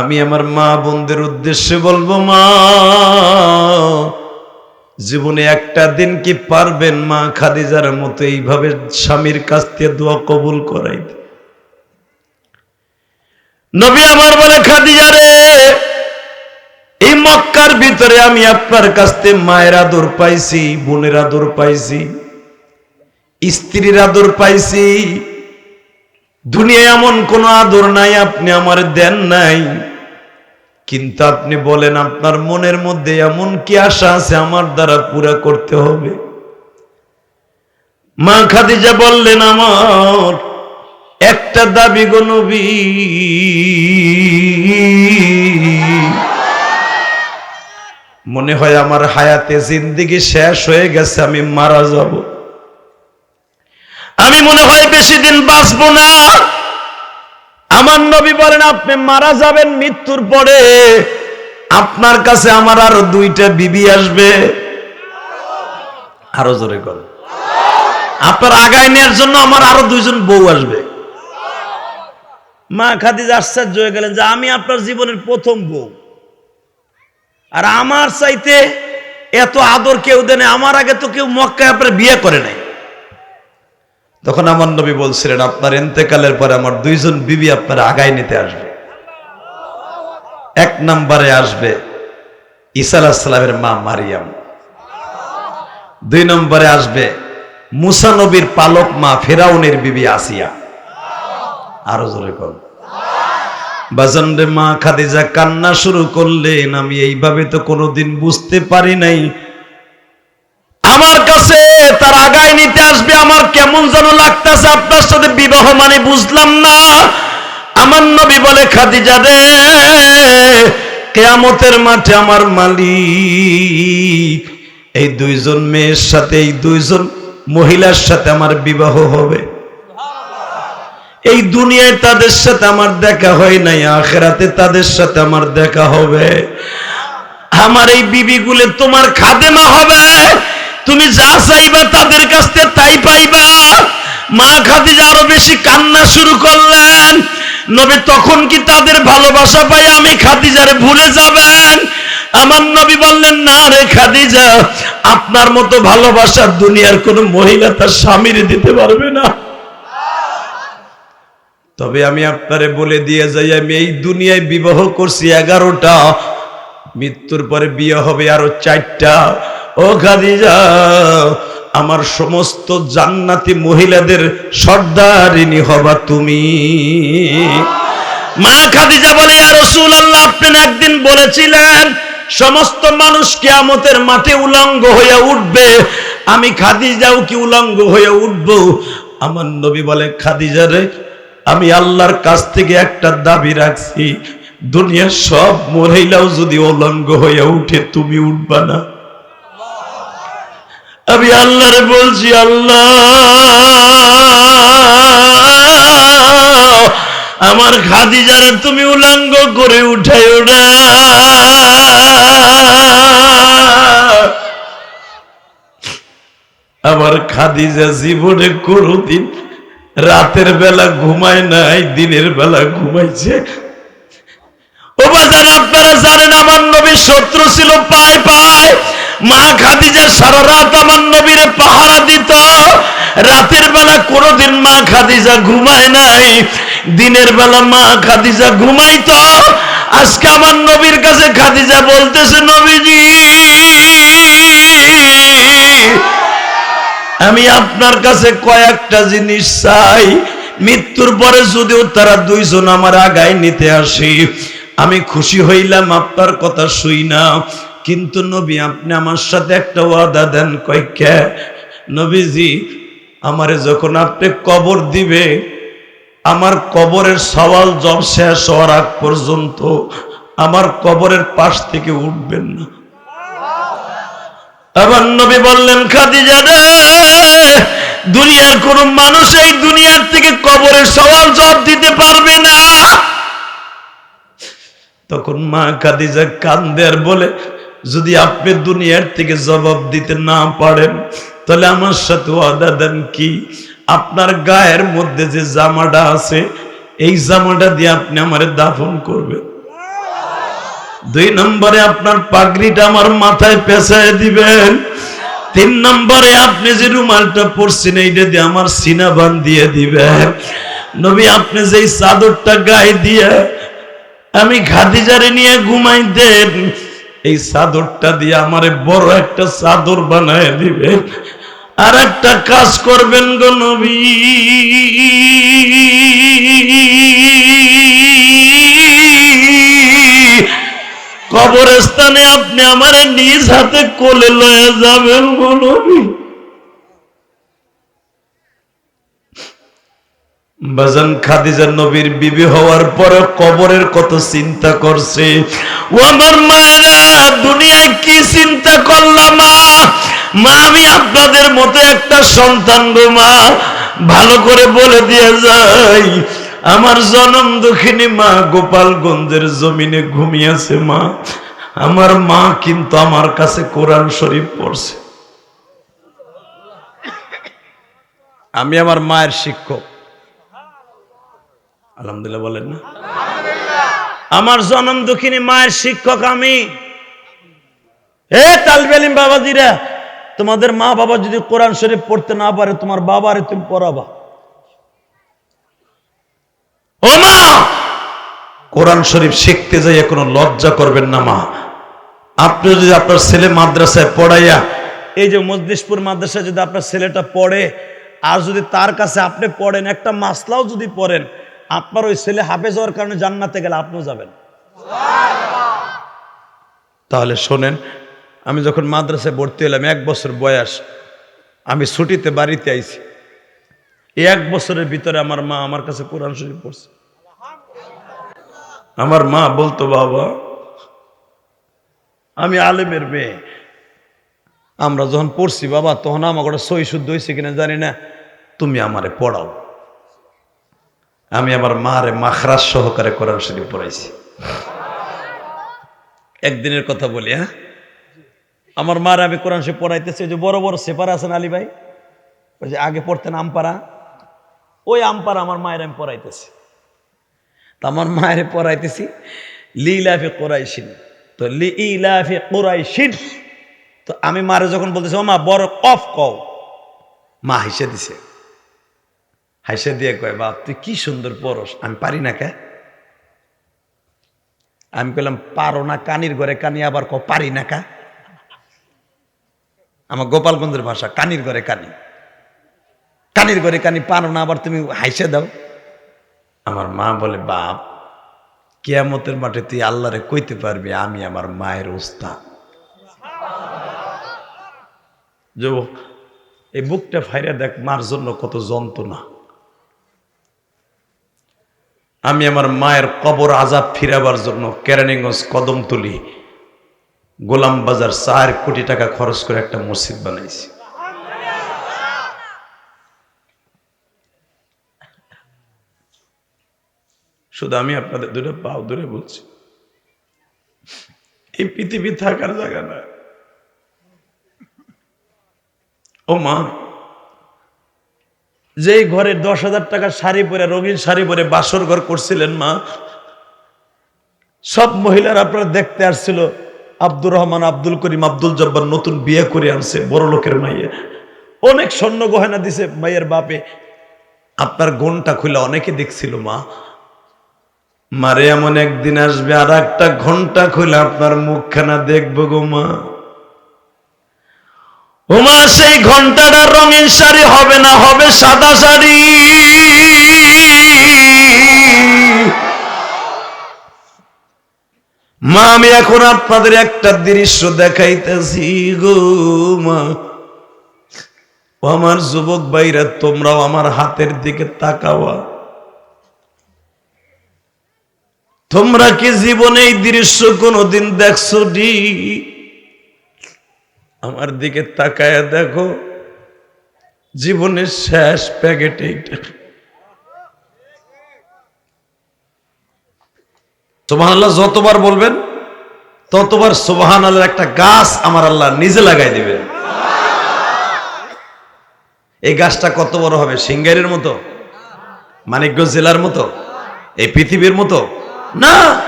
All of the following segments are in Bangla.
আমি আমার মা বোনদের উদ্দেশ্যে বলব, মা, জীবনে একটা দিন কি পারবেন? মা খাদিজার মতো এইভাবে স্বামীর কাছ থেকে দোয়া কবুল করাইতে নবী আমার বলে, খাদিজা রে, এই মক্কার ভিতরে আমি আপনার কাছ থেকে মায়ের আদর পাইছি, বোনের আদর পাইছি, স্ত্রীর আদর পাইছি দুনিয়ায় এমন কোনো আদর নাই, আপনি আমার দেন নাই। কিন্তু আপনি বলেন, আপনার মনের মধ্যে এমন কি আশা আছে আমার দ্বারা পুরা করতে হবে? মা খাদিজা বললেন, আমার একটা দাবি গো মনে হয় আমার হায়াতে জিন্দিগি শেষ হয়ে গেছে, আমি মারা যাব। আমি মনে হয় বেশি দিন বাঁচবো না। আমার নবী বলেন, আপনি মারা যাবেন মৃত্যুর পরে। আপনার কাছে আমার আরও দুইটা বিবি আসবে। আরও জোরে কর আপনার আগায় নেওয়ার জন্য আমার আরও দুইজন বউ আসবে। মা খাদিজা আশ্চর্য হয়ে গেলেন যে, আমি আপনার জীবনের প্রথম বউ। আর আমার চাইতে এত আদর কেউ দেনে আমার আগে তো কেউ মক্কায় আপনার বিয়ে করে নাই। তখন আমার নবী বলছিলেন, আপনার এন্তেকালের পরে আমার দুইজন বিবি আপনার আগায় নিতে আসবে। এক নম্বরে আসবে ঈসা আলাহিসাল্লামের মা মারিয়াম। দুই নম্বরে আসবে মুসা নবীর পালক মা ফেরাউনের বিবি আসিয়া। আরও জোরে কর বাজান মা খাদিজা, কান্না শুরু করলেন। আমি এইভাবে তো কোনোদিন বুঝতে পারি নাই। আমার কাছে তার আগায় নিতে কেমন যেন লাগতেছে, আপনার সাথে বিবাহ মানে বুঝলাম না। আমার নবী বলে, খাদিজা রে, কেয়ামতের মাঠে আমার মালিক, এই দুইজন মেয়ের সাথে, এই দুইজন মহিলার সাথে আমার বিবাহ হবে। এই দুনিয়ায় তাদের সাথে আমার দেখা হয় নাই, আখেরাতে তাদের সাথে আমার দেখা হবে। আমার এই বিবিগুলো তোমার খাদেমা হবে। তুমি যা চাইবা তাদের কাছ থেকে তাই পাইবা। মা খাদিজা আরও বেশি কান্না শুরু করলেন। নবী তখন কি তাদের ভালোবাসা পাই আমি খাদিজারে ভুলে যাবেন। আমার নবী বললেন, না রে খাদিজা, আপনার মতো ভালোবাসা দুনিয়ার কোন মহিলা তার স্বামীর দিতে পারবে না। তবে আমি আপনারে বলে দিয়ে যাই, আমি এই দুনিয়ায় বিবাহ করছি এগারোটা, মৃত্যুর পরে বিয়ে হবে আরও চারটা। ও খাদিজা, আমার সমস্ত জান্নাতি মহিলাদের সর্দারিনী হবা তুমি। মা খাদিজা বলে আর রসুল আল্লাহ আপনি একদিন বলেছিলেন, সমস্ত মানুষ কেয়ামতের মাঠে উলঙ্গ হয়ে উঠবে। আমি খাদিজাও কি উলঙ্গ হয়ে উঠব? আমার নবী বলে, খাদিজা রে, আমি আল্লাহর কাছ থেকে একটা দাবি রাখছি। দুনিয়ার সব মহিলাও যদি উলঙ্গ হয়ে উঠে, তুমি উঠবা না। আমি আল্লাহরে বলছি, আল্লাহ, আমার খাদিজারে তুমি উলঙ্গ করে উঠাই ওরা আমার খাদিজা জীবনে কোনোদিন রাতের বেলা ঘুমায় নাই, দিনের বেলা ঘুমাইছে। ও বাজার আপনারা জানেন আমার নবীর শত্রু ছিল পায় মা খাদিজা সারা রাত আমার নবীর পাহারা দিত। রাতের বেলা কোনোদিন মা খাদিজা ঘুমায় নাই। দিনের বেলা মা খাদিজা ঘুমাইতো। আজকে আমার নবীর কাছে খাদিজা বলতেছে, নবীজি, আমি আপনার কাছে কয়েকটা জিনিস চাই। মৃত্যুর পরে যদিও তারা দুইজন আমার আগায় নিতে আসি, আমি খুশি হইলাম, আপনার কথা শুই না। কিন্তু নবী, আপনি আমার সাথে একটা ওয়াদা দেন কয়েক নবীজি, আমারে যখন আপনি কবর দিবে, আমার কবরের সওয়াল জব শেষ হওয়ার আগ পর্যন্ত আমার কবরের পাশ থেকে উঠবেন না। আবার নবী বললেন, খাদিজা রে, দুনিয়ার কোন মানুষ এই দুনিয়ার থেকে কবরের সওয়াল জব দিতে পারবে না। তখন মা খাদিজা আর বলে যদি আপনি দুনিয়ার থেকে জবাব দিতে না পারেন, তাহলে আমার সাথে ওয়াদা দেন কি? আপনার গায়ের মধ্যে যে জামাটা আছে, এই জামাটা দিয়ে আপনি আমার দাফন করবেন। দুই নম্বরে আপনার পাগড়িটা আমার মাথায় পেঁচায় দিবেন। তিন নম্বরে আপনি যে রুমালটা পরছেন, এইটা দিয়ে আমার সিনা বান দিয়ে দিবেন। নবী, আপনি যে চাদরটা গায়ে দিয়ে আমি খাদিজারে নিয়ে ঘুমাই দেন এই চাদরটা দিয়ে আমারে বড় একটা চাদর বানায় দিবেন আর একটা কাজ করবেন গো নবী। কবরস্থানে আপনি আমারে নিজ হাতে কোলে লয়ে যাবেন গো নবী। বাজান খাদিজা নবীর বিবি হওয়ার পরে কবরের কত চিন্তা করছে? ও আমার মায়েরা, দুনিয়ায় কি চিন্তা করলাম মা, আমি আপনাদের মতো একটা সন্তান গো মা। ভালো করে বলে দিয়ে যাই। আমার জনম দুঃখিনী মা, গোপালগঞ্জের জমিনে ঘুমিয়েছে মা। আমার মা কিন্তু আমার কাছে কোরআন শরীফ পড়ছে। আমি আমার মায়ের শিক্ষক। আলহামদুলিল্লাহ বলেন না। আমার জনম দুঃখিনী মায়ের শিক্ষক আমি। এ তালবেলিম বাবাজিরা, তোমাদের মা বাবা যদি কোরআন শরীফ পড়তে না পারে, তোমার বাবারে তুমি পড়াবা। ও মা! কোরআন শরীফ শিখতে যাইয়া কোনো লজ্জা করবেন না মা। আপনি যদি আপনার ছেলে মাদ্রাসায় পড়াইয়া, এই যে মজলিশপুর মাদ্রাসায় যদি আপনার ছেলেটা পড়ে, আর যদি তার কাছে আপনি পড়েন, একটা মাসলাও যদি পড়েন আপনার ওই ছেলে হাফেজ হওয়ার কারণে জান্নাতে গেলে আপনিও যাবেন। তাহলে শোনেন, আমি যখন মাদ্রাসায় ভর্তি হলাম, এক বছর বয়স, আমি ছুটিতে বাড়িতে আইছি। এক বছরের ভিতরে আমার মা আমার কাছে কোরআন শরীফ পড়ছে। আমার মা বলতো, বাবা, আমি আলেমের মেয়ে। আমরা যখন পড়ছি, বাবা, তখন ওটা সই শুদ্ধ হয়েছে কিনা জানি না। তুমি আমারে পড়াও। আমি আমার মারে মাখরাজ সহকারে কোরআন শরীফ পড়াইছি। একদিনের কথা বলি হ্যাঁ? আমার মার আমি কোরআন শরীফ পড়াইতেছি যে বড় বড় সেপার আছেন আলী ভাই, ওই যে আগে পড়তেন আমপাড়া। ওই আমপাড়া আমার মায়ের আমি পড়াইতেছি। তা আমার মায়ের পড়াইতেছি, লিলাফে কোরাইশিন। তো লি ইলাফে কোরাইশিন। তো আমি মারে যখন বলতেছি, ও মা বড় কফ কও। মা হেসে দিছে। হাসে দিয়ে কয়, বাপ, তুই কি সুন্দর পরস আমি পারি না কে? আমি কইলাম, পারো না, কানির ঘরে কানি, আবার ক পারি না কা? আমার গোপালগঞ্জের ভাষা, কানির ঘরে কানি। কানির ঘরে কানি, পারো না, আবার তুমি হাইসে দাও। আমার মা বলে, বাপ, কেয়ামতের মাঠে তুই আল্লাহরে কইতে পারবি, আমি আমার মায়ের উস্তাদ যুবক, এই বুকটা ফাইরা দেখ, মার জন্য কত যন্ত্রণা। আমি আমার মায়ের কবর আজাব ফিরাবার জন্য কেরানীগঞ্জ কদম তুলি, গোলাম বাজার চার কোটি টাকা খরচ করে একটা মসজিদ বানাইছি। শুধু আমি আপনাদের দুটো পাও ধরে বলছি, এই পৃথিবী থাকার জায়গা না। ও মা যেই ঘরে দশ হাজার টাকার শাড়ি পরে, রঙিন শাড়ি পরে বাসর ঘর করছিলেন মা, সব মহিলারা আপনারা দেখতে আসছিল, আব্দুর রহমান, আব্দুল করিম, আব্দুল জব্বার নতুন বিয়ে করে আনছে, বড় লোকের মাইয়ে। অনেক স্বর্ণ গহনা দিছে মাইয়ের বাপে। আপনার ঘণ্টা খুলে অনেকে দেখছিল মা। মারে এমন একদিন আসবে আর একটা ঘণ্টা খুলে আপনার মুখখানা দেখব গো মা। ওমা সেই ঘন্টাটা রঙিন শাড়ি হবে না, হবে সাদা শাড়ি। মা, আমি এখন আপনাদের একটা দৃশ্য দেখাইতেছি গো মা। আমার যুবক ভাইরা, তোমরাও আমার হাতের দিকে তাকাওয়া। তোমরা কি জীবনে এই দৃশ্য কোনোদিন দেখছ ডি আমার দিকে তাকায় দেখো, জীবনের শেষ প্যাকেট এইটা। সোবাহান আল্লাহ যতবার বলবেন, ততবার সোবাহান আল্লাহর একটা গাছ আমার আল্লাহ নিজে লাগাই দিবেন। এই গাছটা কত বড় হবে? সিঙ্গারের মতো? মানিকগঞ্জ জেলার মতো? এই পৃথিবীর মতো? না।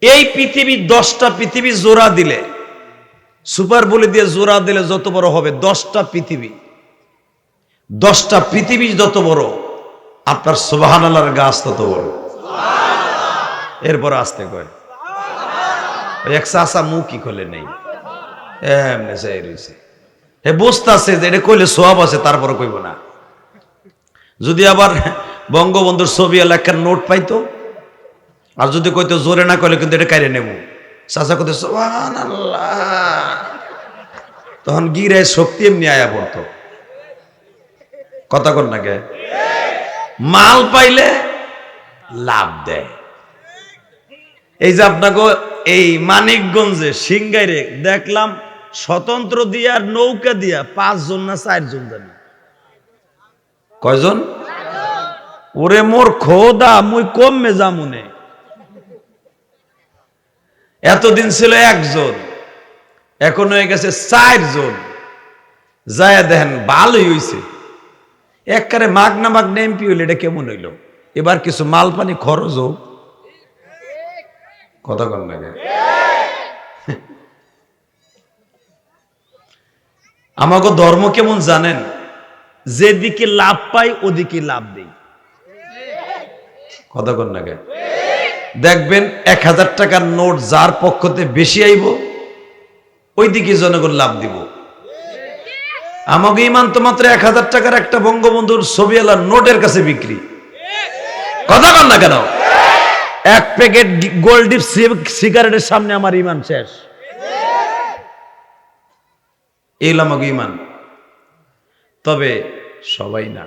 এই পৃথিবী দশটা পৃথিবী জোড়া দিলে। সুপার বলে দিয়ে জোড়া দিলে যত বড় হবে? দশটা পৃথিবী। দশটা পৃথিবী যত বড় আপনার সুবাহান আল্লাহর গাছ তত বড়। এরপর আসতে কয় ওই এক চাষা মুখই খোলে নেই? এমনি চাই রয়েছে। হে বুঝতে আছে যে এটা কইলে সোয়াব আছে তারপরে কইব না। যদি আবার বঙ্গবন্ধুর ছবি এলাকার নোট পাইতো আর যদি কইতো জোরে না কইলে কিন্তু এটা কাইরে নেব চাচা কইতে সোহান তখন গিরায় শক্তি এমনি আয়া পড়তো। কথা কর না কে? মাল পাইলে লাভ দেয়। এই যে আপনাকে এই মানিকগঞ্জে সিংগাইরে দেখলাম স্বতন্ত্র দিয়া নৌকা দিয়া পাঁচজন না চারজন জানি। কয়জন? ওরে মোর খোদা মুই কমে যামুনে এতদিন ছিল একজন, এখন হয়ে গেছে চারজন। যায় দেখেন, ভালোই হইছে। একবারে মাগ না মাগ এমপি হইলে এটা কেমন হইল? এবার কিছু মাল পানি খরচ হোক। কথা কন লাগে আমাকে ধর্ম কেমন জানেন? যেদিকে লাভ পাই, ওদিকে লাভ দেই। কথা কন লাগে দেখবেন এক হাজার টাকার নোট যার পক্ষতে বেশি আইব, ওইদিকে জনগণ লাভ দিব। আমাকে ইমান তো মাত্র এক হাজার টাকার একটা বঙ্গবন্ধুর ছবি আলার নোটের কাছে বিক্রি। কথা কন না কেন? এক প্যাকেট গোল্ড ডিপ সিগারেটের সামনে আমার ইমান শেষ। এই আমাকে ইমান। তবে সবাই না।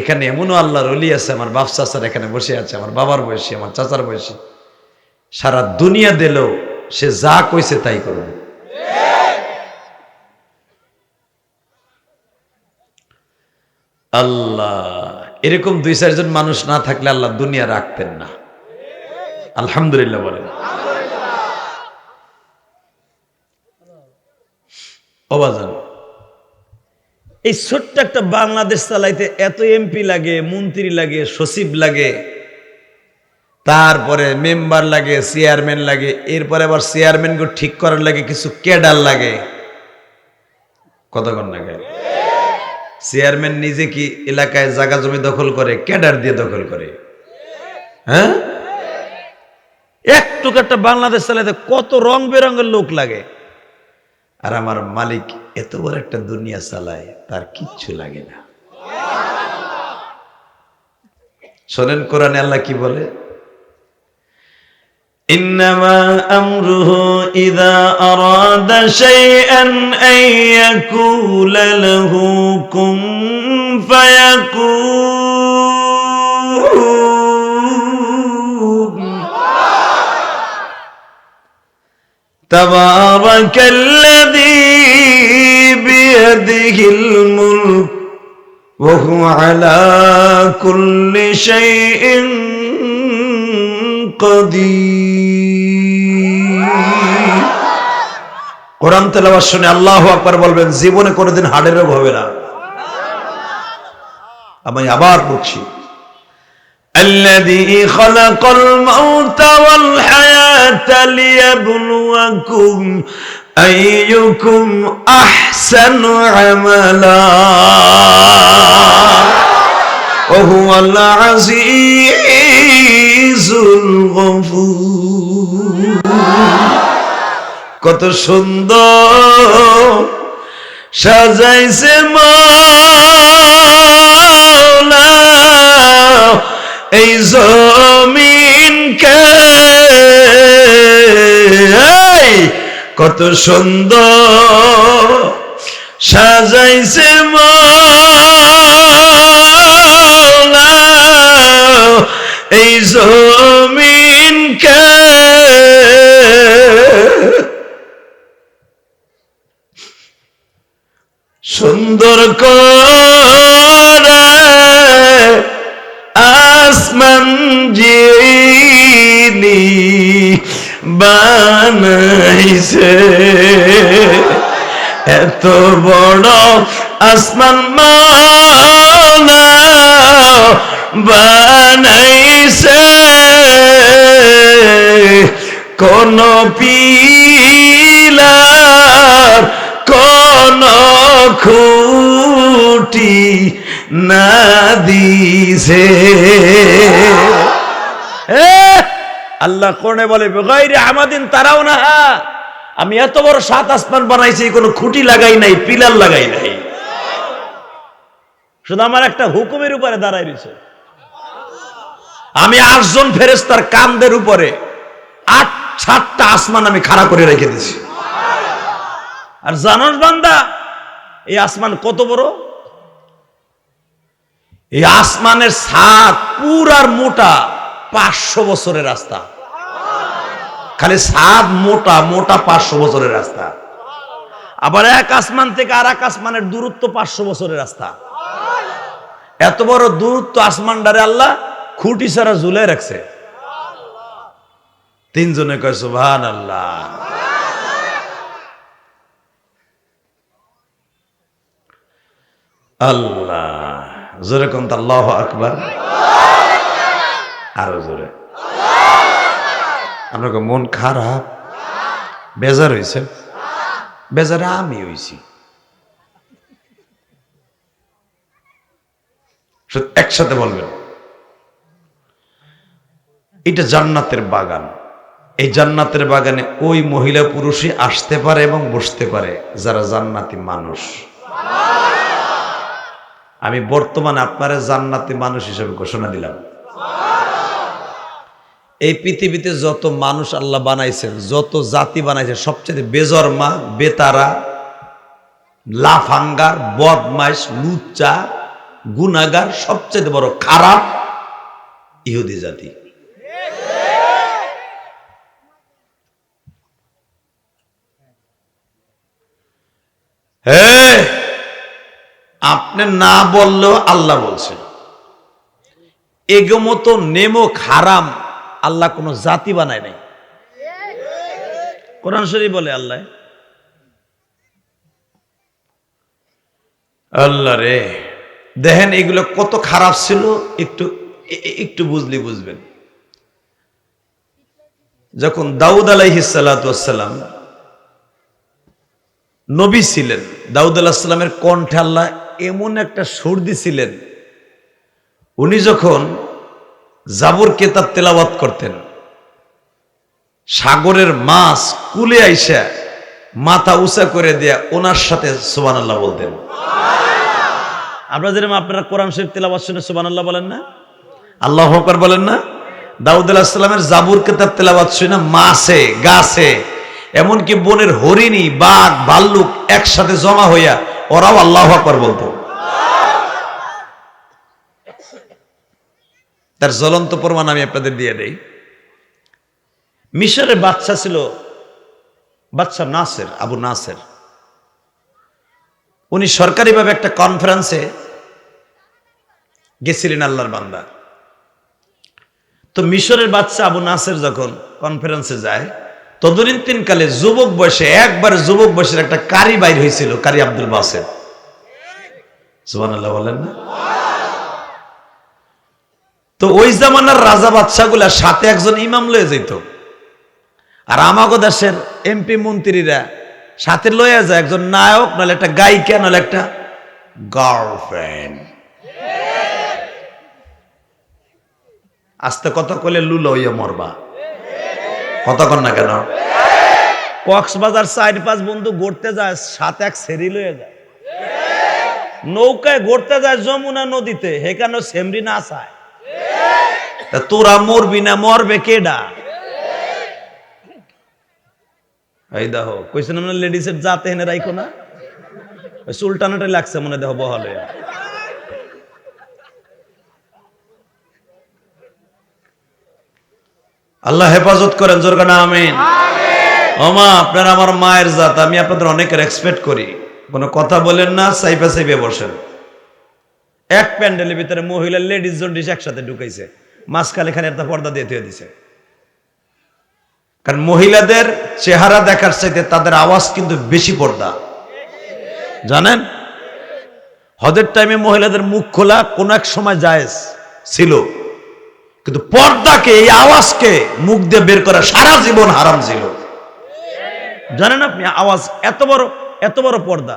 এখানে এমনও আল্লাহর অলি আছে আমার বাপ চাচার এখানে বসে আছে আমার বাবার বয়সী আমার চাচার বয়সী। সারা দুনিয়া দিলেও সে যা কইছে তাই করবে। আল্লাহ এরকম দুই চারজন মানুষ না থাকলে আল্লাহ দুনিয়া রাখতেন না। আলহামদুলিল্লাহ বলেন। অবাজান। এই ছোট্ট একটা বাংলাদেশ চালাইতে এত এমপি লাগে, মন্ত্রী লাগে, সচিব লাগে। তারপরে মেম্বার লাগে, চেয়ারম্যান লাগে, এরপরে আবার চেয়ারম্যানকে ঠিক করার লাগে কিছু ক্যাডার লাগে। কতক্ষণ লাগে? চেয়ারম্যান নিজে কি এলাকায় জায়গা জমি দখল করে, ক্যাডার দিয়ে দখল করে? হ্যাঁ? একটু একটা বাংলাদেশ চালাইতে কত রং বেরঙের লোক লাগে। আর আমার মালিক এত বড় একটা দুনিয়া চালায় তার কিচ্ছু লাগে না শোনেন কোরআনে আল্লাহ কি বলে إنما أمره إذا أراد شيئا أن يقول له كن فيكون تبارك الذي بيده الملك وهو على كل شيء قدير কোরআন তেলাওয়াত শুনে আল্লাহ আকবার বলবেন জীবনে কোনোদিন হার্টের রোগ হবে না আমি আবার বলছি الذي خلق الموت والحياة লিয়াবলুয়াকুম আইয়ুকুম আহসানু আমালা ওয়া হুয়াল আজিজুল কত সুন্দর সাজাইছে মাওলা এই জমিন এই, কত সুন্দর সাজাইছে মাওলা এই জমিনকে। সুন্দর করে আসমান জিনি বানাইছে এত বড় আসমান বানাইছে। কোন পিলার কোন খুঁটি না দিছে। এ, আল্লাহ কোনে বলে, বেগাইরে আমাদিন তারাও না আমি এত বড় সাত আসমান বানাইছি, কোনো খুঁটি লাগাই নাই, পিলার লাগাই নাই। শুধু আমার একটা হুকুমের উপরে দাঁড়াই রয়েছে। আমি আটজন ফেরেস্তার কান্দের উপরে আট, সাতটা আসমান আমি খাড়া করে রেখে দিছি আর জানস বান্দা, এই আসমান কত বড়? এই আসমানের ছাদ পুরার মোটা। পাঁচশো বছরের রাস্তা। খালি ছাদ মোটা মোটা পাঁচশো বছরের রাস্তা। আবার এক আসমান থেকে আর এক আসমানের দূরত্ব পাঁচশো বছরের রাস্তা। এত বড় দূরত্ব আসমানডারে আল্লাহ খুঁটি ছাড়া ঝুলে রাখছে। তিনজনে কয় সুভান আল্লাহ আল্লাহ জোরে কোন আল্লাহ আকবার। আরও জোরে। আপনাকে মন খারাপ? বেজার হয়েছে বেজার আমি হয়েছি একসাথে বলবেন। এটা জান্নাতের বাগান। এই জান্নাতের বাগানে ওই মহিলা পুরুষই আসতে পারে এবং বসতে পারে, যারা জান্নাতি মানুষ। আমি বর্তমানে আপনারা জান্নাতি মানুষ হিসেবে ঘোষণা দিলাম। এই পৃথিবীতে যত মানুষ আল্লাহ বানাইছেন, যত জাতি বানাইছেন, সবচেয়ে বেজরমা বেতারা, লাফাঙ্গার, বদমাইশ, লুচ্চা গুনাগার সবচেয়ে বড় খারাপ ইহুদি জাতি। আপনি না বললেও আল্লাহ বলছেন। এগো মতো নেমো খারাম। আল্লাহ কোনো জাতি বানায় নাই। কোরআন শরীফ বলে আল্লাহ। আল্লাহ রে, দেখেন এগুলো কত খারাপ ছিল, একটু একটু বুঝলি বুঝবেন। যখন দাউদ আলাইহিসাল্লাম নবী ছিলেন, দাউদ আলাহিসাল্লামের কণ্ঠে আল্লাহ এমন একটা সর্দি ছিলেন উনি যখন জাবর কেতাব তেলাওয়াত করতেন। সাগরের মাছ কুলে আইসা মাথা উঁচা করে দেয়া ওনার সাথে সুবান আল্লাহ বলতেন। আপনারা যেরকম আপনারা কোরআন শরীফ তেলাওয়াত শুনে সুবান আল্লাহ বলেন না? আল্লাহ হকর বলেন না? দাউদ আলাহিসাল্লামের জাবুর কেতাব তেলাওয়াত শুনে মাছে, গাছে, এমনকি বনের হরিণী, বাঘ, ভাল্লুক একসাথে জমা হইয়া ওরাও আল্লাহ আকবর বলতো। তার জ্বলন্ত প্রমাণ আমি আপনাদের দিয়ে দেই। মিশরের বাচ্চা ছিল বাচ্চা নাসের, আবু নাসের। উনি সরকারিভাবে একটা কনফারেন্সে গেছিলেন আল্লাহর বান্দা। তো মিশরের বাচ্চা আবু নাসের যখন কনফারেন্সে যায় তদনীতিন কালে যুবক বয়সে, একবার যুবক বয়সের একটা কারি বাইর হয়েছিল, কারি আব্দুল বাসের। সুবান আল্লাহ বলেন না? তো ওই জামানার রাজা বাদশাগুলা সাথে একজন ইমাম লয়ে যেত আর আমাগো দেশের এমপি মন্ত্রীরা সাথে লয়ে যায় একজন নায়ক, নাহলে একটা গায়িকা, নাহলে একটা গার্লফ্রেন্ড আস্তে কথা কলে লুলো হইয়া মরবা। কথা কন না কেন? কক্সবাজার সাইড পাঁচ বন্ধু ঘুরতে যায় সাত এক সেরি লয়ে যায়। নৌকায় ঘুরতে যায় যমুনা নদীতে হেখানে সেমরি না চায়। তা তোরা মরবি না মরবে কেডা? এই দেখো কইছেন আমরা লেডিসের জাতে হেনে রাইখো না? ওই সুলটানাটাই লাগছে মনে দেখো বহলে আল্লাহ হেফাজত করেন জোর কানা আমিন। ওমা আপনার আমার মায়ের জাত আমি আপনাদের অনেক রেসপেক্ট করি। কোনো কথা বলেন না সাইফা সাইফে বসেন। এক প্যান্ডেলের ভিতরে মহিলা লেডিস জন্ডিস একসাথে ঢুকাইছে। মাঝখানে এখানে একটা পর্দা দিয়ে থুয়ে দিছে। কারণ মহিলাদের চেহারা দেখার চাইতে তাদের আওয়াজ কিন্তু বেশি পর্দা। জানেন? হজের টাইমে মহিলাদের মুখ খোলা কোন এক সময় জায়েজ ছিল। কিন্তু পর্দাকে, এই আওয়াজকে মুখ দিয়ে বের করা সারা জীবন হারাম ছিল। জানেন আপনি, আওয়াজ এত বড় এত বড় পর্দা।